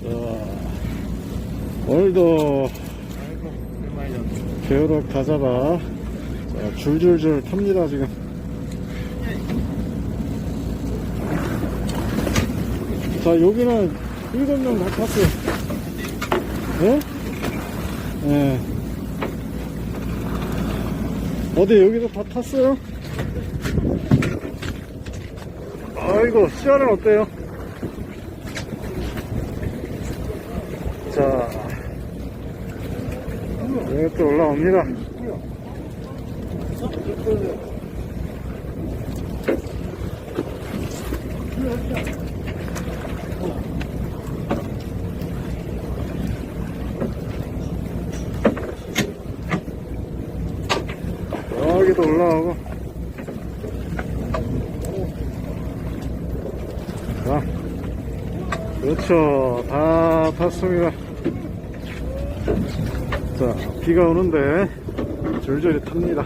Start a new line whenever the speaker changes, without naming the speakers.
자, 오늘도. 개우럭 다 잡아. 자, 줄줄줄 탑니다, 지금. 자, 여기는 일곱 명다 탔어요. 예? 예. 어디 여기도 다 탔어요? 아이고, 시야는 어때요? 자, 또 올라옵니다. 여기도 올라오고. 자, 그렇죠. 다 탔습니다. 자, 비가 오는데 줄줄이 탑니다.